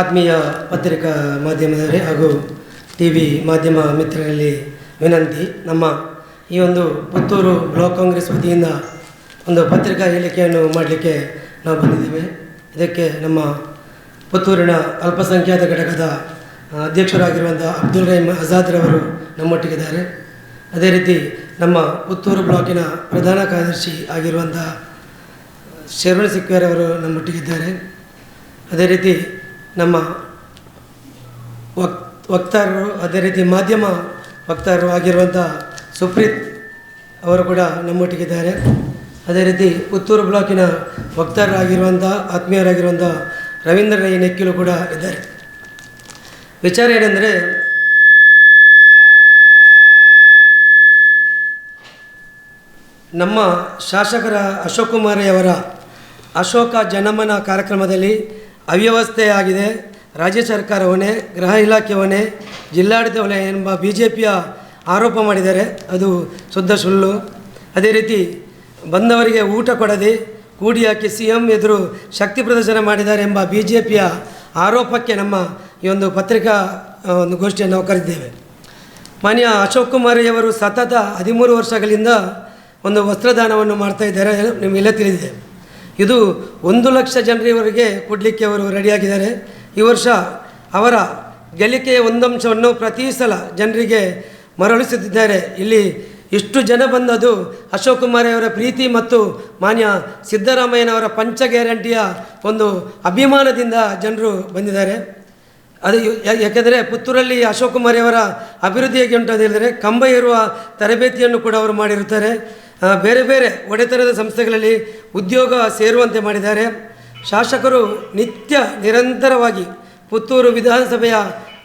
ಆತ್ಮೀಯ ಪತ್ರಿಕಾ ಮಾಧ್ಯಮದವರೇ ಹಾಗೂ ಟಿ ವಿ ಮಾಧ್ಯಮ ಮಿತ್ರರಲ್ಲಿ ವಿನಂತಿ. ನಮ್ಮ ಈ ಒಂದು ಪುತ್ತೂರು ಬ್ಲಾಕ್ ಕಾಂಗ್ರೆಸ್ ವತಿಯಿಂದ ಒಂದು ಪತ್ರಿಕಾ ಹೇಳಿಕೆಯನ್ನು ಮಾಡಲಿಕ್ಕೆ ನಾವು ಬಂದಿದ್ದೇವೆ. ಇದಕ್ಕೆ ನಮ್ಮ ಪುತ್ತೂರಿನ ಅಲ್ಪಸಂಖ್ಯಾತ ಘಟಕದ ಅಧ್ಯಕ್ಷರಾಗಿರುವಂಥ ಅಬ್ದುಲ್ ರಹೀಮ್ ಆಜಾದ್ರವರು ನಮ್ಮೊಟ್ಟಿಗಿದ್ದಾರೆ. ಅದೇ ರೀತಿ ನಮ್ಮ ಪುತ್ತೂರು ಬ್ಲಾಕಿನ ಪ್ರಧಾನ ಕಾರ್ಯದರ್ಶಿ ಆಗಿರುವಂಥ ಶರವಣ ಸಿಕ್ವೇರವರು ನಮ್ಮೊಟ್ಟಿಗಿದ್ದಾರೆ. ಅದೇ ರೀತಿ ನಮ್ಮ ವಕ್, ವಕ್ತಾರರು, ಅದೇ ರೀತಿ ಮಾಧ್ಯಮ ವಕ್ತಾರರು ಆಗಿರುವಂಥ ಸುಪ್ರೀತ್ ಅವರು ಕೂಡ ನಮ್ಮೊಟ್ಟಿಗಿದ್ದಾರೆ. ಅದೇ ರೀತಿ ಪುತ್ತೂರು ಬ್ಲಾಕಿನ ವಕ್ತಾರರಾಗಿರುವಂಥ ಆತ್ಮೀಯರಾಗಿರುವಂಥ ರವೀಂದ್ರ ರೈ ನೆಕ್ಕಿಲು ಕೂಡ ಇದ್ದಾರೆ. ವಿಚಾರ ಏನೆಂದರೆ, ನಮ್ಮ ಶಾಸಕರ ಅಶೋಕ್ ಅವರ ಅಶೋಕ ಜನಮನ ಕಾರ್ಯಕ್ರಮದಲ್ಲಿ ಅವ್ಯವಸ್ಥೆ ಆಗಿದೆ ರಾಜ್ಯ ಸರ್ಕಾರ ಹೊಣೆ, ಗೃಹ ಇಲಾಖೆ ಹೊಣೆ, ಜಿಲ್ಲಾಡಳಿತ ಹೊಣೆ ಎಂಬ ಬಿ ಜೆ ಪಿಯ ಆರೋಪ ಮಾಡಿದ್ದಾರೆ ಅದು ಶುದ್ಧ ಸುಳ್ಳು. ಅದೇ ರೀತಿ ಬಂದವರಿಗೆ ಊಟ ಕೊಡದೆ ಕೂಡಿ ಹಾಕಿ ಸಿ ಎಂ ಎದುರು ಶಕ್ತಿ ಪ್ರದರ್ಶನ ಮಾಡಿದ್ದಾರೆ ಎಂಬ ಬಿ ಜೆ ಪಿಯ ಆರೋಪಕ್ಕೆ ನಮ್ಮ ಈ ಒಂದು ಪತ್ರಿಕಾ ಒಂದು ಗೋಷ್ಠಿಯನ್ನು ನಾವು ಕರೆದಿದ್ದೇವೆ. ಮಾನ್ಯ ಅಶೋಕ್ ಕುಮಾರಯ್ಯವರು ಸತತ ಹದಿಮೂರು ವರ್ಷಗಳಿಂದ ಒಂದು ವಸ್ತ್ರದಾನವನ್ನು ಮಾಡ್ತಾ ಇದ್ದಾರೆ. ನಿಮಗೆಲ್ಲ ತಿಳಿದಿದೆ. ಇದು ಒಂದು ಲಕ್ಷ ಜನರಿವರಿಗೆ ಕೊಡಲಿಕ್ಕೆ ಅವರು ರೆಡಿಯಾಗಿದ್ದಾರೆ. ಈ ವರ್ಷ ಅವರ ಗಳಿಕೆಯ ಒಂದಂಶವನ್ನು ಪ್ರತಿ ಸಲ ಜನರಿಗೆ ಮರಳಿಸುತ್ತಿದ್ದಾರೆ. ಇಲ್ಲಿ ಇಷ್ಟು ಜನ ಬಂದದು ಅಶೋಕ್ ಅವರ ಪ್ರೀತಿ ಮತ್ತು ಮಾನ್ಯ ಸಿದ್ದರಾಮಯ್ಯನವರ ಪಂಚ ಗ್ಯಾರಂಟಿಯ ಒಂದು ಅಭಿಮಾನದಿಂದ ಜನರು ಬಂದಿದ್ದಾರೆ. ಅದು ಯಾಕೆಂದರೆ ಪುತ್ತೂರಲ್ಲಿ ಅಶೋಕ್ ಕುಮಾರಿಯವರ ಹೇಗೆ ಉಂಟು ಅಂತ ಹೇಳಿದರೆ ಕಂಬ ಇರುವ ತರಬೇತಿಯನ್ನು ಕೂಡ ಅವರು ಮಾಡಿರುತ್ತಾರೆ. ಬೇರೆ ಬೇರೆ ಒಡೆತನದ ಸಂಸ್ಥೆಗಳಲ್ಲಿ ಉದ್ಯೋಗ ಸೇರುವಂತೆ ಮಾಡಿದ್ದಾರೆ. ಶಾಸಕರು ನಿತ್ಯ ನಿರಂತರವಾಗಿ ಪುತ್ತೂರು ವಿಧಾನಸಭೆಯ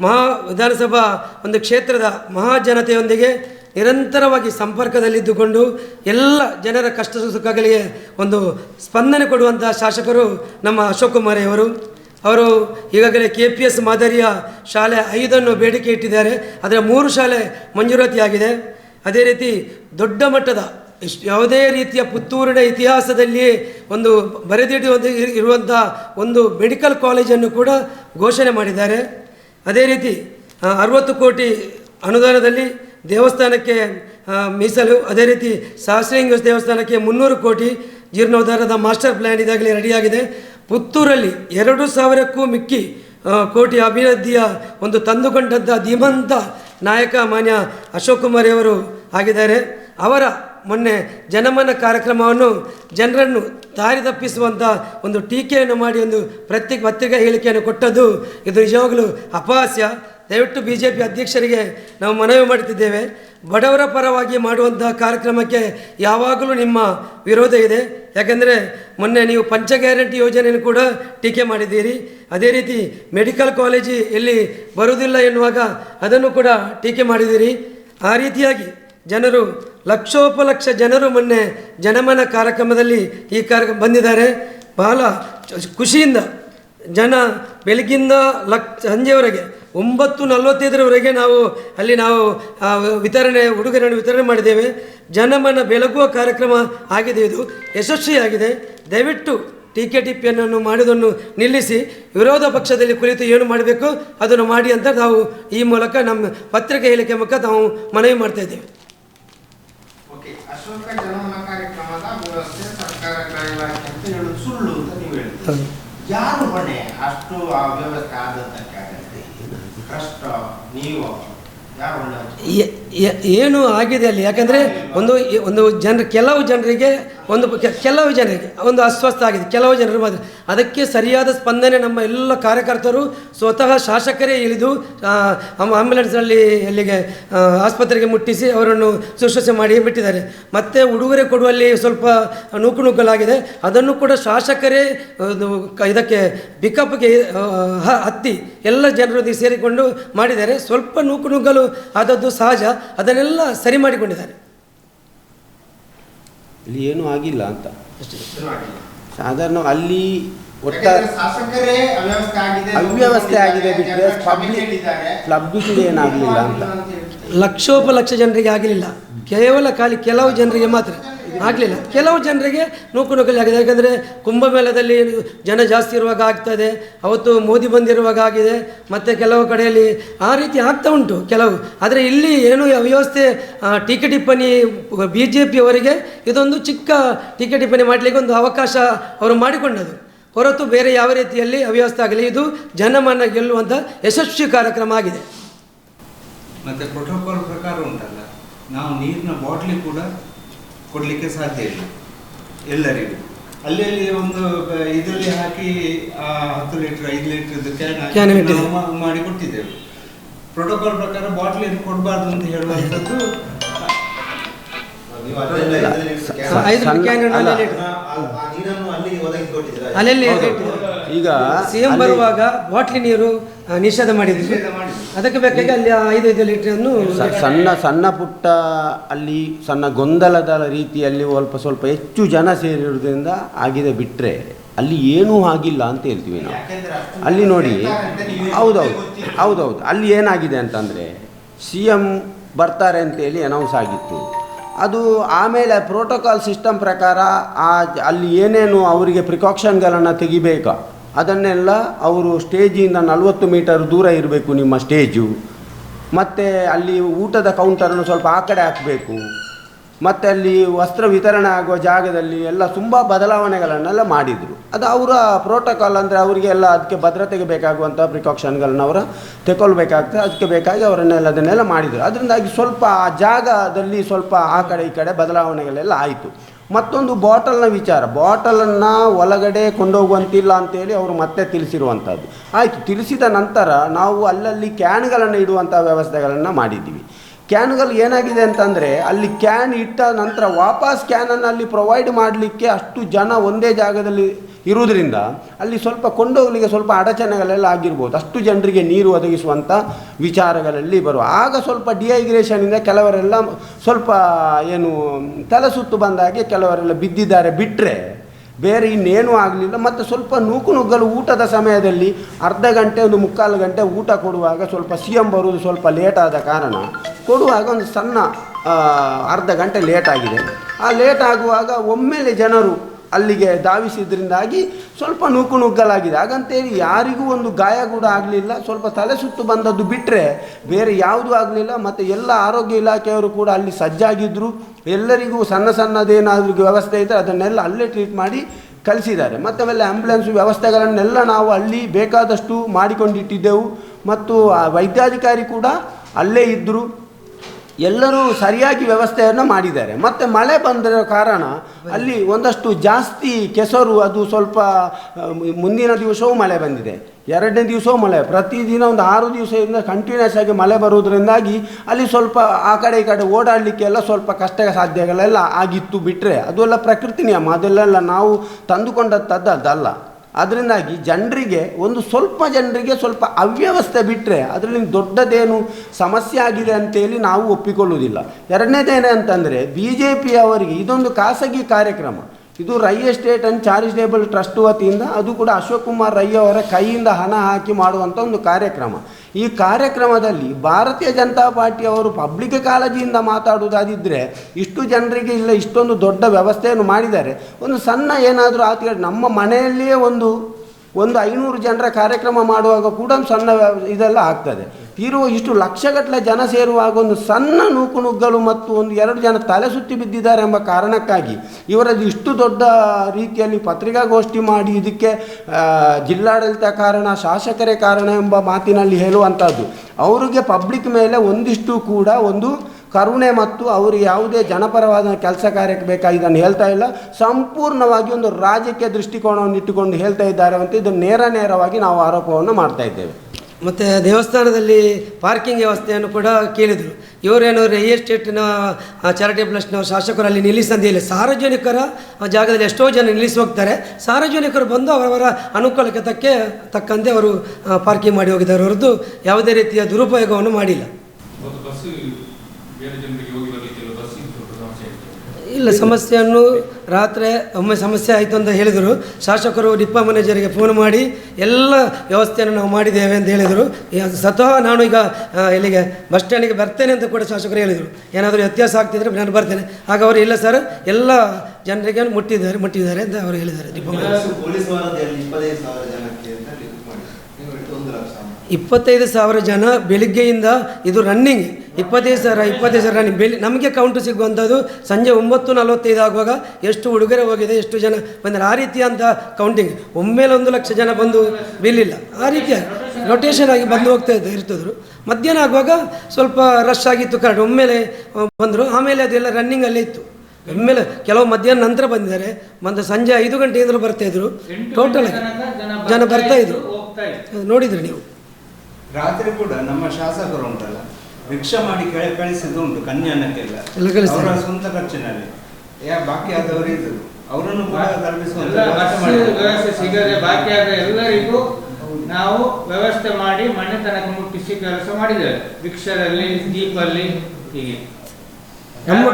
ಮಹಾ ವಿಧಾನಸಭಾ ಒಂದು ಕ್ಷೇತ್ರದ ಮಹಾಜನತೆಯೊಂದಿಗೆ ನಿರಂತರವಾಗಿ ಸಂಪರ್ಕದಲ್ಲಿದ್ದುಕೊಂಡು ಎಲ್ಲ ಜನರ ಕಷ್ಟ ಸುಖಗಳಿಗೆ ಒಂದು ಸ್ಪಂದನೆ ಕೊಡುವಂಥ ಶಾಸಕರು ನಮ್ಮ ಅಶೋಕ್ ಕುಮಾರಿಯವರು ಅವರು. ಈಗಾಗಲೇ ಕೆ ಪಿ ಎಸ್ ಮಾದರಿಯ ಶಾಲೆ ಐದನ್ನು ಬೇಡಿಕೆ ಇಟ್ಟಿದ್ದಾರೆ. ಅದರ ಮೂರು ಶಾಲೆ ಮಂಜೂರಾತಿಯಾಗಿದೆ. ಅದೇ ರೀತಿ ದೊಡ್ಡ ಮಟ್ಟದ ಇಶ್- ಯಾವುದೇ ರೀತಿಯ ಪುತ್ತೂರಿನ ಇತಿಹಾಸದಲ್ಲಿ ಒಂದು ಬರೆದಿಡುವಂಥ ಇರುವಂಥ ಒಂದು ಮೆಡಿಕಲ್ ಕಾಲೇಜನ್ನು ಕೂಡ ಘೋಷಣೆ ಮಾಡಿದ್ದಾರೆ. ಅದೇ ರೀತಿ ಅರವತ್ತು ಕೋಟಿ ಅನುದಾನದಲ್ಲಿ ದೇವಸ್ಥಾನಕ್ಕೆ ಮೀಸಲು, ಅದೇ ರೀತಿ ಸಹಸ್ರಿಂಗ ದೇವಸ್ಥಾನಕ್ಕೆ ಮುನ್ನೂರು ಕೋಟಿ ಜೀರ್ಣೋದ್ಧಾರದ ಮಾಸ್ಟರ್ ಪ್ಲ್ಯಾನ್ ಇದಾಗಲೇ ರೆಡಿಯಾಗಿದೆ. ಪುತ್ತೂರಲ್ಲಿ ಎರಡು ಸಾವಿರಕ್ಕೂ ಮಿಕ್ಕಿ ಕೋಟಿ ಅಭಿವೃದ್ಧಿಯ ಒಂದು ತಂದುಕೊಂಡಂಥ ಧೀಮಂತ ನಾಯಕ ಮಾನ್ಯ ಅಶೋಕ್ ಕುಮಾರಿಯವರು ಆಗಿದ್ದಾರೆ. ಅವರ ಮೊನ್ನೆ ಜನಮನ ಕಾರ್ಯಕ್ರಮವನ್ನು ಜನರನ್ನು ದಾರಿ ತಪ್ಪಿಸುವಂಥ ಒಂದು ಟೀಕೆಯನ್ನು ಮಾಡಿ ಒಂದು ಪ್ರತಿ ಪತ್ರಿಕಾ ಹೇಳಿಕೆಯನ್ನು ಕೊಟ್ಟದ್ದು. ಇದು ನಿಜವಾಗಲೂ ಅಪಹಾಸ್ಯ. ದಯವಿಟ್ಟು ಬಿ ಜೆ ಪಿ ಅಧ್ಯಕ್ಷರಿಗೆ ನಾವು ಮನವಿ ಮಾಡುತ್ತಿದ್ದೇವೆ. ಬಡವರ ಪರವಾಗಿ ಮಾಡುವಂತಹ ಕಾರ್ಯಕ್ರಮಕ್ಕೆ ಯಾವಾಗಲೂ ನಿಮ್ಮ ವಿರೋಧ ಇದೆ. ಯಾಕೆಂದರೆ ಮೊನ್ನೆ ನೀವು ಪಂಚ ಗ್ಯಾರಂಟಿ ಯೋಜನೆಯನ್ನು ಕೂಡ ಟೀಕೆ ಮಾಡಿದ್ದೀರಿ. ಅದೇ ರೀತಿ ಮೆಡಿಕಲ್ ಕಾಲೇಜಿ ಎಲ್ಲಿ ಬರುವುದಿಲ್ಲ ಎನ್ನುವಾಗ ಅದನ್ನು ಕೂಡ ಟೀಕೆ ಮಾಡಿದ್ದೀರಿ. ಆ ರೀತಿಯಾಗಿ ಜನರು, ಲಕ್ಷೋಪಲಕ್ಷ ಜನರು ಮೊನ್ನೆ ಜನಮನ ಕಾರ್ಯಕ್ರಮದಲ್ಲಿ ಈ ಕಾರ್ಯಕ್ರಮ ಬಂದಿದ್ದಾರೆ. ಬಹಳ ಖುಷಿಯಿಂದ, ಜನ ಬೆಳಗಿಂದ ಲಕ್, ಸಂಜೆವರೆಗೆ, ಒಂಬತ್ತು ನಲವತ್ತೈದರವರೆಗೆ ನಾವು ಅಲ್ಲಿ ನಾವು ವಿತರಣೆ, ಉಡುಗೊರೆಯನ್ನು ವಿತರಣೆ ಮಾಡಿದ್ದೇವೆ. ಜನಮನ ಬೆಳಗುವ ಕಾರ್ಯಕ್ರಮ ಆಗಿದೆ ಇದು, ಯಶಸ್ವಿಯಾಗಿದೆ. ದಯವಿಟ್ಟು ಟೀಕೆ ಟಿಪ್ಪಿಯನ್ನು ಮಾಡೋದನ್ನು ನಿಲ್ಲಿಸಿ, ವಿರೋಧ ಪಕ್ಷದಲ್ಲಿ ಕುಳಿತು ಏನು ಮಾಡಬೇಕು, ಅದನ್ನು ಮಾಡಿ ಅಂತ ನಾವು ಈ ಮೂಲಕ ನಮ್ಮ ಪತ್ರಿಕೆ ಹೇಳಿಕೆ ಮೂಲಕ ನಾವು ಮನವಿ ಮಾಡ್ತಾ ಇದ್ದೇವೆ. ಓಕೆ ಅಶೋಕ ಜನಮನ ಕಾರ್ಯಕ್ರಮದ ವ್ಯವಸ್ಥೆ ಸರ್ಕಾರ ಇಲಾಖೆ ಅಂತ ಹೇಳುದು ಸುಳ್ಳು ಅಂತ ನೀವು ಹೇಳಿದ್ರಿ. ಯಾರು ಹೊಣೆ ಅಷ್ಟು ಆ ವ್ಯವಸ್ಥೆ ಆದದ್ದಕ್ಕೆ ಆಗತ್ತೆ ಟ್ರಸ್ಟ್ ನೀವು ಯಾರು ಹೊಣೆ ಏನು ಆಗಿದೆ ಅಲ್ಲಿ? ಯಾಕಂದರೆ ಒಂದು ಒಂದು ಜನರು, ಕೆಲವು ಜನರಿಗೆ ಒಂದು ಕೆಲವು ಜನರಿಗೆ ಒಂದು ಅಸ್ವಸ್ಥ ಆಗಿದೆ. ಕೆಲವು ಜನರು ಮಾತ್ರ. ಅದಕ್ಕೆ ಸರಿಯಾದ ಸ್ಪಂದನೆ ನಮ್ಮ ಎಲ್ಲ ಕಾರ್ಯಕರ್ತರು ಸ್ವತಃ ಶಾಸಕರೇ ಇಳಿದು ಆಂಬ್ಯುಲೆನ್ಸ್ನಲ್ಲಿ ಎಲ್ಲಿಗೆ ಆಸ್ಪತ್ರೆಗೆ ಮುಟ್ಟಿಸಿ ಅವರನ್ನು ಶುಶ್ರೂಷೆ ಮಾಡಿ ಬಿಟ್ಟಿದ್ದಾರೆ. ಮತ್ತು ಉಡುಗೊರೆ ಕೊಡುವಲ್ಲಿ ಸ್ವಲ್ಪ ನೂಕು ನುಗ್ಗಲಾಗಿದೆ. ಅದನ್ನು ಕೂಡ ಶಾಸಕರೇ ಇದಕ್ಕೆ ಪಿಕಪ್ಗೆ ಹತ್ತಿ ಎಲ್ಲ ಜನರೊಂದಿಗೆ ಸೇರಿಕೊಂಡು ಮಾಡಿದ್ದಾರೆ. ಸ್ವಲ್ಪ ನೂಕು ನುಗ್ಗಲು ಆದದ್ದು ಸಹಜ. ಅದನ್ನೆಲ್ಲ ಸರಿ ಮಾಡಿಕೊಂಡಿದ್ದಾರೆ. ಇಲ್ಲಿ ಏನೂ ಆಗಿಲ್ಲ ಅಂತ. ಸಾಧಾರಣ ಅಲ್ಲಿ ಒಟ್ಟಾರೆ ಅವ್ಯವಸ್ಥೆ ಆಗಿದೆ ಅವ್ಯವಸ್ಥೆ ಆಗಿದೆ ಬಿಟ್ಟರೆ ಪಬ್ಲಿಕ್. ಪಬ್ಲಿಕ್ಗೆ ಏನಾಗಲಿಲ್ಲ ಅಂತ. ಅಂತ ಲಕ್ಷೋಪಲಕ್ಷ ಜನರಿಗೆ ಆಗಲಿಲ್ಲ. ಕೇವಲ ಖಾಲಿ ಕೆಲವು ಜನರಿಗೆ ಮಾತ್ರ. ಆಗಲಿಲ್ಲ. ಕೆಲವು ಜನರಿಗೆ ನೂಕು ನುಗ್ಗಲಿ ಆಗಿದೆ. ಯಾಕಂದರೆ ಕುಂಭಮೇಳದಲ್ಲಿ ಜನ ಜಾಸ್ತಿ ಇರುವಾಗ ಆಗ್ತದೆ. ಅವತ್ತು ಮೋದಿ ಬಂದಿರುವಾಗ ಆಗಿದೆ. ಮತ್ತು ಕೆಲವು ಕಡೆಯಲ್ಲಿ ಆ ರೀತಿ ಆಗ್ತಾ ಉಂಟು ಕೆಲವು. ಆದರೆ ಇಲ್ಲಿ ಏನು ಅವ್ಯವಸ್ಥೆ ಟೀಕೆ ಟಿಪ್ಪಣಿ ಬಿ ಜೆ ಪಿಯವರಿಗೆ ಇದೊಂದು ಚಿಕ್ಕ ಟೀಕೆ ಟಿಪ್ಪಣಿ ಮಾಡಲಿಕ್ಕೆ ಒಂದು ಅವಕಾಶ ಅವರು ಮಾಡಿಕೊಂಡದು ಹೊರತು ಬೇರೆ ಯಾವ ರೀತಿಯಲ್ಲಿ ಅವ್ಯವಸ್ಥೆ ಆಗಲಿ. ಇದು ಜನಮನ ಗೆಲ್ಲುವಂಥ ಯಶಸ್ವಿ ಕಾರ್ಯಕ್ರಮ ಆಗಿದೆ. ಮತ್ತು ಪ್ರೋಟೋಕಾಲ್ ಪ್ರಕಾರ ಉಂಟಲ್ಲ. ನಾವು ನೀರಿನ ಬಾಟ್ಲಿ ಕೂಡ ಕೊಡಲಿಕ್ಕೆ ಸಾಧ್ಯ ಇಲ್ಲ ಎಲ್ಲರಿಗೂ ಅಲ್ಲಿ ಅಲ್ಲಿ ಒಂದು ಇದರಲ್ಲಿ ಹಾಕಿ ಆ ಹತ್ತು ಲೀಟರ್ ಐದು ಲೀಟರ್ ಕ್ಯಾನ್ ಹಾಕಿ ಮಾಡಿ ಕೊಟ್ಟಿದ್ದೇವೆ ಪ್ರೋಟೋಕಾಲ್ ಪ್ರಕಾರ ಬಾಟ್ಲಿಯನ್ನು ಕೊಡಬಾರ್ದು ಅಂತ ಹೇಳುವಂಥದ್ದು ಕ್ಯಾನ್ ಅಲ್ಲ. ಒದಗಿಸಿಕೊಟ್ಟಿದ್ದೀರಾ? ಈಗ ಸಿಎಂ ಬರುವಾಗ ಬಾಟ್ಲಿ ನೀರು ನಿಷೇಧ ಮಾಡಿದ್ರು. ಅದಕ್ಕೆ ಬೇಕಾಗಿ ಅಲ್ಲಿ ಐದು ಐದು ಲೀಟ್ರನ್ನು ಸಣ್ಣ ಸಣ್ಣ ಪುಟ್ಟ ಅಲ್ಲಿ ಸಣ್ಣ ಗೊಂದಲದ ರೀತಿಯಲ್ಲಿ ಸ್ವಲ್ಪ ಸ್ವಲ್ಪ ಹೆಚ್ಚು ಜನ ಸೇರಿರುವುದರಿಂದ ಆಗಿದೆ ಬಿಟ್ಟರೆ ಅಲ್ಲಿ ಏನೂ ಆಗಿಲ್ಲ ಅಂತ ಹೇಳ್ತೀವಿ ನಾವು. ಅಲ್ಲಿ ನೋಡಿ ಹೌದೌದು ಹೌದೌದು. ಅಲ್ಲಿ ಏನಾಗಿದೆ ಅಂತಂದರೆ ಸಿ ಎಂ ಬರ್ತಾರೆ ಅಂತೇಳಿ ಅನೌನ್ಸ್ ಆಗಿತ್ತು. ಅದು ಆಮೇಲೆ ಪ್ರೋಟೋಕಾಲ್ ಸಿಸ್ಟಮ್ ಪ್ರಕಾರ ಆ ಅಲ್ಲಿ ಏನೇನು ಅವರಿಗೆ ಪ್ರಿಕಾಕ್ಷನ್ಗಳನ್ನು ತೆಗಿಬೇಕಾ? ಅದನ್ನೆಲ್ಲ ಅವರು ಸ್ಟೇಜಿಂದ ನಲವತ್ತು ಮೀಟರ್ ದೂರ ಇರಬೇಕು ನಿಮ್ಮ ಸ್ಟೇಜು. ಮತ್ತು ಅಲ್ಲಿ ಊಟದ ಕೌಂಟರನ್ನು ಸ್ವಲ್ಪ ಆ ಕಡೆ ಹಾಕಬೇಕು. ಮತ್ತು ಅಲ್ಲಿ ವಸ್ತ್ರ ವಿತರಣೆ ಆಗುವ ಜಾಗದಲ್ಲಿ ಎಲ್ಲ ತುಂಬ ಬದಲಾವಣೆಗಳನ್ನೆಲ್ಲ ಮಾಡಿದರು. ಅದು ಅವರ ಪ್ರೋಟೋಕಾಲ್ ಅಂದರೆ ಅವರಿಗೆಲ್ಲ ಅದಕ್ಕೆ ಭದ್ರತೆಗೆ ಬೇಕಾಗುವಂಥ ಪ್ರಿಕಾಷನ್ಗಳನ್ನ ಅವರು ತೆಗೊಳ್ಬೇಕಾಗ್ತದೆ ಅದಕ್ಕೆ ಬೇಕಾಗಿ ಅವರನ್ನೆಲ್ಲ ಅದನ್ನೆಲ್ಲ ಮಾಡಿದರು. ಅದರಿಂದಾಗಿ ಸ್ವಲ್ಪ ಆ ಜಾಗದಲ್ಲಿ ಸ್ವಲ್ಪ ಆ ಕಡೆ ಈ ಕಡೆ ಬದಲಾವಣೆಗಳೆಲ್ಲ ಆಯಿತು. ಮತ್ತೊಂದು ಬಾಟಲ್ನ ವಿಚಾರ. ಬಾಟಲನ್ನು ಒಳಗಡೆ ಕೊಂಡೋಗುವಂತಿಲ್ಲ ಅಂತೇಳಿ ಅವರು ಮತ್ತೆ ತಿಳಿಸಿರುವಂಥದ್ದು ಆಯಿತು, ತಿಳಿಸಿದ ನಂತರ ನಾವು ಅಲ್ಲಲ್ಲಿ ಕ್ಯಾನ್ಗಳನ್ನು ಇಡುವಂಥ ವ್ಯವಸ್ಥೆಗಳನ್ನು ಮಾಡಿದ್ದೀವಿ. ಕ್ಯಾನ್ಗಳು ಏನಾಗಿದೆ ಅಂತಂದರೆ ಅಲ್ಲಿ ಕ್ಯಾನ್ ಇಟ್ಟ ನಂತರ ವಾಪಸ್ ಕ್ಯಾನನ್ನು ಅಲ್ಲಿ ಪ್ರೊವೈಡ್ ಮಾಡಲಿಕ್ಕೆ ಅಷ್ಟು ಜನ ಒಂದೇ ಜಾಗದಲ್ಲಿ ಇರುವುದರಿಂದ ಅಲ್ಲಿ ಸ್ವಲ್ಪ ಕೊಂಡೋಗಲಿಕ್ಕೆ ಸ್ವಲ್ಪ ಅಡಚಣೆಗಳೆಲ್ಲ ಆಗಿರ್ಬೋದು. ಅಷ್ಟು ಜನರಿಗೆ ನೀರು ಒದಗಿಸುವಂಥ ವಿಚಾರಗಳಲ್ಲಿ ಬರುವ. ಆಗ ಸ್ವಲ್ಪ ಡಿಹೈಗ್ರೇಷನಿಂದ ಕೆಲವರೆಲ್ಲ ಸ್ವಲ್ಪ ಏನು ತಲೆ ಸುತ್ತು ಬಂದಾಗೆ ಕೆಲವರೆಲ್ಲ ಬಿದ್ದಿದ್ದಾರೆ. ಬಿಟ್ಟರೆ ಬೇರೆ ಇನ್ನೇನೂ ಆಗಲಿಲ್ಲ. ಮತ್ತು ಸ್ವಲ್ಪ ನೂಕು ನುಗ್ಗಲು ಊಟದ ಸಮಯದಲ್ಲಿ ಅರ್ಧ ಗಂಟೆ, ಒಂದು ಮುಕ್ಕಾಲು ಗಂಟೆ ಊಟ ಕೊಡುವಾಗ ಸ್ವಲ್ಪ ಸಿ ಎಂ ಬರುವುದು ಸ್ವಲ್ಪ ಲೇಟ್ ಆದ ಕಾರಣ ಕೊಡುವಾಗ ಒಂದು ಸಣ್ಣ ಅರ್ಧ ಗಂಟೆ ಲೇಟ್ ಆಗಿದೆ. ಆ ಲೇಟ್ ಆಗುವಾಗ ಒಮ್ಮೆಲೆ ಜನರು ಅಲ್ಲಿಗೆ ಧಾವಿಸಿದ್ರಿಂದಾಗಿ ಸ್ವಲ್ಪ ನೂಕು ನುಗ್ಗಲಾಗಿದೆ. ಹಾಗಂತೇಳಿ ಯಾರಿಗೂ ಒಂದು ಗಾಯ ಕೂಡ ಆಗಲಿಲ್ಲ. ಸ್ವಲ್ಪ ತಲೆ ಸುತ್ತು ಬಂದದ್ದು ಬಿಟ್ಟರೆ ಬೇರೆ ಯಾವುದೂ ಆಗಲಿಲ್ಲ. ಮತ್ತು ಎಲ್ಲ ಆರೋಗ್ಯ ಇಲಾಖೆಯವರು ಕೂಡ ಅಲ್ಲಿ ಸಜ್ಜಾಗಿದ್ದರು ಎಲ್ಲರಿಗೂ ಸಣ್ಣ ಸಣ್ಣದೇನಾದರೂ ವ್ಯವಸ್ಥೆ ಇದ್ದರೆ ಅದನ್ನೆಲ್ಲ ಅಲ್ಲೇ ಟ್ರೀಟ್ ಮಾಡಿ ಕಲಿಸಿದ್ದಾರೆ ಮತ್ತು ಆಮೇಲೆ ಆ್ಯಂಬುಲೆನ್ಸ್ ವ್ಯವಸ್ಥೆಗಳನ್ನೆಲ್ಲ ನಾವು ಅಲ್ಲಿ ಬೇಕಾದಷ್ಟು ಮಾಡಿಕೊಂಡಿಟ್ಟಿದ್ದೆವು. ಮತ್ತು ಆ ವೈದ್ಯಾಧಿಕಾರಿ ಕೂಡ ಅಲ್ಲೇ ಇದ್ದರು ಎಲ್ಲರೂ ಸರಿಯಾಗಿ ವ್ಯವಸ್ಥೆಯನ್ನು ಮಾಡಿದ್ದಾರೆ. ಮತ್ತು ಮಳೆ ಬಂದಿರೋ ಕಾರಣ ಅಲ್ಲಿ ಒಂದಷ್ಟು ಜಾಸ್ತಿ ಕೆಸರು, ಅದು ಸ್ವಲ್ಪ ಮುಂದಿನ ದಿವಸವೂ ಮಳೆ ಬಂದಿದೆ. ಎರಡನೇ ದಿವಸವೂ ಮಳೆ ಪ್ರತಿದಿನ ಒಂದು ಆರು ದಿವಸದಿಂದ ಕಂಟಿನ್ಯೂಸ್ ಆಗಿ ಮಳೆ ಬರುವುದರಿಂದಾಗಿ ಅಲ್ಲಿ ಸ್ವಲ್ಪ ಆ ಕಡೆ ಈ ಕಡೆ ಓಡಾಡಲಿಕ್ಕೆಲ್ಲ ಸ್ವಲ್ಪ ಕಷ್ಟ ಸಾಧ್ಯಗಳೆಲ್ಲ ಆಗಿತ್ತು ಬಿಟ್ಟರೆ ಅದೆಲ್ಲ ಪ್ರಕೃತಿ ನಿಯಮ, ಅದೆಲ್ಲ ನಾವು ತಂದುಕೊಂಡದ್ದಲ್ಲ ಅದರಿಂದಾಗಿ ಜನರಿಗೆ ಒಂದು ಸ್ವಲ್ಪ ಜನರಿಗೆ ಸ್ವಲ್ಪ ಅವ್ಯವಸ್ಥೆ ಬಿಟ್ಟರೆ ಅದರಲ್ಲಿ ದೊಡ್ಡದೇನು ಸಮಸ್ಯೆ ಆಗಿದೆ ಅಂತೇಳಿ ನಾವು ಒಪ್ಪಿಕೊಳ್ಳುವುದಿಲ್ಲ. ಎರಡನೇದೇನೆ ಅಂತಂದರೆ ಬಿ ಜೆ ಪಿಯವರಿಗೆ ಇದೊಂದು ಖಾಸಗಿ ಕಾರ್ಯಕ್ರಮ. ಇದು Rai estate and charitable trust ವತಿಯಿಂದ, ಅದು ಕೂಡ ಅಶೋಕ್ ಕುಮಾರ್ ರೈ ಅವರ ಕೈಯಿಂದ ಹಣ ಹಾಕಿ ಮಾಡುವಂಥ ಒಂದು ಕಾರ್ಯಕ್ರಮ. ಈ ಕಾರ್ಯಕ್ರಮದಲ್ಲಿ ಭಾರತೀಯ ಜನತಾ ಪಾರ್ಟಿಯವರು ಪಬ್ಲಿಕ್ ಕಾಳಜಿಯಿಂದ ಮಾತಾಡುವುದಾದಿದ್ದರೆ ಇಷ್ಟು ಜನರಿಗೆ ಇಲ್ಲ, ಇಷ್ಟೊಂದು ದೊಡ್ಡ ವ್ಯವಸ್ಥೆಯನ್ನು ಮಾಡಿದ್ದಾರೆ. ಒಂದು ಸಣ್ಣ ಏನಾದರೂ ಆತ ನಮ್ಮ ಮನೆಯಲ್ಲಿಯೇ ಒಂದು ಒಂದು ಐನೂರು ಜನರ ಕಾರ್ಯಕ್ರಮ ಮಾಡುವಾಗ ಕೂಡ ಸಣ್ಣ ಇದೆಲ್ಲ ಆಗ್ತದೆ. ಇರುವ ಇಷ್ಟು ಲಕ್ಷಗಟ್ಟಲೆ ಜನ ಸೇರುವಾಗ ಒಂದು ಸಣ್ಣ ನೂಕುನುಗ್ಗಲು ಮತ್ತು ಒಂದು ಎರಡು ಜನ ತಲೆ ಸುತ್ತಿ ಬಿದ್ದಿದ್ದಾರೆ ಎಂಬ ಕಾರಣಕ್ಕಾಗಿ ಇವರದ್ದು ಇಷ್ಟು ದೊಡ್ಡ ರೀತಿಯಲ್ಲಿ ಪತ್ರಿಕಾಗೋಷ್ಠಿ ಮಾಡಿ ಇದಕ್ಕೆ ಜಿಲ್ಲಾಡಳಿತ ಕಾರಣ, ಶಾಸಕರೇ ಕಾರಣ ಎಂಬ ಮಾತಿನಲ್ಲಿ ಹೇಳುವಂಥದ್ದು. ಅವರಿಗೆ ಪಬ್ಲಿಕ್ ಮೇಲೆ ಒಂದಿಷ್ಟು ಕೂಡ ಒಂದು ಕರುಣೆ ಮತ್ತು ಅವರು ಯಾವುದೇ ಜನಪರವಾದ ಕೆಲಸ ಕಾರ್ಯಕ್ಕೆ ಬೇಕಾಗಿದ್ದನ್ನು ಹೇಳ್ತಾ ಇಲ್ಲ. ಸಂಪೂರ್ಣವಾಗಿ ಒಂದು ರಾಜಕೀಯ ದೃಷ್ಟಿಕೋನವನ್ನು ಇಟ್ಟುಕೊಂಡು ಹೇಳ್ತಾ ಇದ್ದಾರೆ ಅಂತ ಇದು ನೇರ ನೇರವಾಗಿ ನಾವು ಆರೋಪವನ್ನು ಮಾಡ್ತಾ ಇದ್ದೇವೆ. ಮತ್ತು ದೇವಸ್ಥಾನದಲ್ಲಿ ಪಾರ್ಕಿಂಗ್ ವ್ಯವಸ್ಥೆಯನ್ನು ಕೂಡ ಕೇಳಿದರು. ಇವರೇನು ರಿಯಲ್ ಎಸ್ಟೇಟ್ನ ಚಾರಿಟೇಬಲ್ಸ್ನ ಶಾಸಕರು ಅಲ್ಲಿ ನಿಲ್ಲಿಸಂದಿಲ್ಲ ಸಾರ್ವಜನಿಕರ ಜಾಗದಲ್ಲಿ ಎಷ್ಟೋ ಜನ ನಿಲ್ಲಿಸಿ ಹೋಗ್ತಾರೆ. ಸಾರ್ವಜನಿಕರು ಬಂದು ಅವರವರ ಅನುಕೂಲಕ್ಕೆ ತಕ್ಕೆ ತಕ್ಕಂತೆ ಅವರು ಪಾರ್ಕಿಂಗ್ ಮಾಡಿ ಹೋಗಿದ್ದಾರೆ. ಹೊರತು ಯಾವುದೇ ರೀತಿಯ ದುರುಪಯೋಗವನ್ನು ಮಾಡಿಲ್ಲ ಮತ್ತು ಬಸ್ ಬೇರೆ ಜನರಿಗೆ ಹೋಗಿ ಬರಲಿಕ್ಕೆಲ್ಲ ಬಸ್ಸಿಗೆ ಸ್ವಲ್ಪ ಸಮಸ್ಯೆ ಇರ್ತದೆ ಇಲ್ಲ, ಸಮಸ್ಯೆಯನ್ನು ರಾತ್ರಿ ಒಮ್ಮೆ ಸಮಸ್ಯೆ ಆಯಿತು ಅಂತ ಹೇಳಿದರು. ಶಾಸಕರು, ಡಿಪ್ಪ ಮ್ಯಾನೇಜರಿಗೆ ಫೋನ್ ಮಾಡಿ ಎಲ್ಲ ವ್ಯವಸ್ಥೆಯನ್ನು ನಾವು ಮಾಡಿದ್ದೇವೆ ಅಂತ ಹೇಳಿದರು. ಸ್ವತಃ ನಾನು ಈಗ ಇಲ್ಲಿಗೆ ಬಸ್ ಸ್ಟ್ಯಾಂಡಿಗೆ ಬರ್ತೇನೆ ಅಂತ ಕೂಡ ಶಾಸಕರು ಹೇಳಿದರು. ಏನಾದರೂ ವ್ಯತ್ಯಾಸ ಆಗ್ತಿದ್ರೆ ನಾನು ಬರ್ತೇನೆ. ಆಗ ಅವರು, ಇಲ್ಲ ಸರ್, ಎಲ್ಲ ಜನರಿಗೆ ಮುಟ್ಟಿದ್ದಾರೆ ಮುಟ್ಟಿದ್ದಾರೆ ಅಂತ ಅವರು ಹೇಳಿದ್ದಾರೆ ವಾರದಲ್ಲಿ ಇಪ್ಪತ್ತೈದು ಸಾವಿರ ಜನ ಬೆಳಿಗ್ಗೆಯಿಂದ ಇದು ರನ್ನಿಂಗ್ ಇಪ್ಪತ್ತೈದು ಸಾವಿರ ಇಪ್ಪತ್ತೈದು ಸಾವಿರ ರನ್ನಿಂಗ್ ಬೆಳಿ ನಮಗೆ ಕೌಂಟ್ ಸಿಗುವಂಥದ್ದು ಸಂಜೆ ಒಂಬತ್ತು ನಲವತ್ತೈದು ಆಗುವಾಗ ಎಷ್ಟು ಉಡುಗೊರೆ ಹೋಗಿದೆ ಎಷ್ಟು ಜನ ಬಂದರೆ ಆ ರೀತಿಯಂಥ ಕೌಂಟಿಂಗ್ ಒಮ್ಮೆಲೆ ಒಂದು ಲಕ್ಷ ಜನ ಬಂದು ಬೀಳಿಲ್ಲ. ಆ ರೀತಿಯ ರೊಟೇಷನ್ ಆಗಿ ಬಂದು ಹೋಗ್ತಾ ಇದ್ದ ಇರ್ತಿದ್ರು. ಮಧ್ಯಾಹ್ನ ಆಗುವಾಗ ಸ್ವಲ್ಪ ರಶ್ ಆಗಿತ್ತು ಕರೆಕ್ಟ್ ಒಮ್ಮೆಲೆ ಬಂದರು. ಆಮೇಲೆ ಅದೆಲ್ಲ ರನ್ನಿಂಗಲ್ಲೇ ಇತ್ತು. ಒಮ್ಮೆಲೆ ಕೆಲವು ಮಧ್ಯಾಹ್ನ ನಂತರ ಬಂದಿದ್ದಾರೆ. ಮತ್ತು ಸಂಜೆ ಐದು ಗಂಟೆಯಿಂದಲೂ ಬರ್ತಾ ಇದ್ರು. ಟೋಟಲ್ ಜನ ಬರ್ತಾ ಅದು ನೋಡಿದ್ರಿ ನೀವು. ರಾತ್ರಿ ಕೂಡ ನಮ್ಮ ಶಾಸಕರು ಉಂಟಲ್ಲ? ರಿಕ್ಷಾ ಮಾಡಿ ಕೆಳ ಕಳಿಸಿದ್ದು ಉಂಟು ಕನ್ಯಾನಕ್ಕೆಲ್ಲ. ಅವರ ಸ್ವಂತ ಖರ್ಚಿನಲ್ಲಿ. ಯಾ ಬಾಕಿ ಆದವರು ಇದ್ರು. ಅವರನ್ನು ಕೂಡ ಬಾಕಿ ವ್ಯವಸ್ಥೆ ಬಸ್ ಮಾಡಿದ್ರು. ವ್ಯವಸ್ಥೆ ಎಲ್ಲರಿಗೂ ನಾವು ವ್ಯವಸ್ಥೆ ಮಾಡಿ ಮನೆ ತನಕ ಮುಟ್ಟಿಸಿ ಕೆಲಸ ಮಾಡಿದ್ದೇವೆ. ರಿಕ್ಷಾದಲ್ಲಿ ಜೀಪಲ್ಲಿ ಹೀಗೆ. ನಮ್ಮ-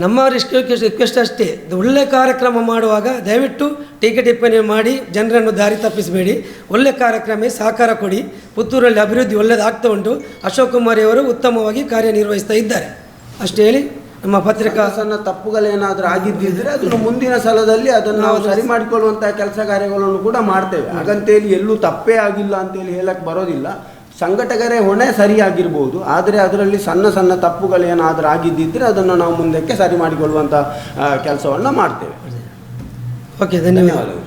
ನಮ್ಮ ರಿಕ್ವೆಸ್ಟ್ ರಿಕ್ವೆಸ್ಟ್ ಅಷ್ಟೇ. ಒಳ್ಳೆ ಕಾರ್ಯಕ್ರಮ ಮಾಡುವಾಗ ದಯವಿಟ್ಟು ಟೀಕೆ ಟಿಪ್ಪಣಿ ಮಾಡಿ ಜನರನ್ನು ದಾರಿ ತಪ್ಪಿಸಬೇಡಿ. ಒಳ್ಳೆ ಕಾರ್ಯಕ್ರಮ ಸಹಕಾರ ಕೊಡಿ. ಪುತ್ತೂರಲ್ಲಿ ಅಭಿವೃದ್ಧಿ ಒಳ್ಳೆಯದಾಗ್ತಾ ಉಂಟು. ಅಶೋಕ್ ಕುಮಾರಿ ಅವರು ಉತ್ತಮವಾಗಿ ಕಾರ್ಯನಿರ್ವಹಿಸ್ತಾ ಇದ್ದಾರೆ. ಅಷ್ಟೇ ಹೇಳಿ ನಮ್ಮ ಪತ್ರಿಕಾ ಸಣ್ಣ ಸಣ್ಣ ತಪ್ಪುಗಳೇನಾದರೂ ಆಗಿದ್ದಿದ್ರೆ ಅದನ್ನು ಮುಂದಿನ ಸಲದಲ್ಲಿ ಅದನ್ನು ನಾವು ಸರಿ ಮಾಡಿಕೊಳ್ಳುವಂಥ ಕೆಲಸ ಕಾರ್ಯಗಳನ್ನು ಕೂಡ ಮಾಡ್ತೇವೆ. ಹಾಗಂತೇಳಿ ಎಲ್ಲೂ ತಪ್ಪೇ ಆಗಿಲ್ಲ ಅಂತೇಳಿ ಹೇಳಕ್ಕೆ ಬರೋದಿಲ್ಲ. ಸಂಘಟಕರೇ ಹೊಣೆ ಸರಿಯಾಗಿರ್ಬೋದು ಆದರೆ ಅದರಲ್ಲಿ ಸಣ್ಣ ಸಣ್ಣ ತಪ್ಪುಗಳೇನಾದರೂ ಆಗಿದ್ದಿದ್ದರೆ ಅದನ್ನು ನಾವು ಮುಂದಕ್ಕೆ ಸರಿ ಮಾಡಿಕೊಳ್ಳುವಂಥ ಕೆಲಸವನ್ನು ಮಾಡ್ತೇವೆ. ಓಕೆ ಧನ್ಯವಾದಗಳು.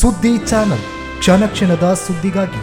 ಸುದ್ದಿ ಚಾನಲ್ ಕ್ಷಣ ಕ್ಷಣದ ಸುದ್ದಿಗಾಗಿ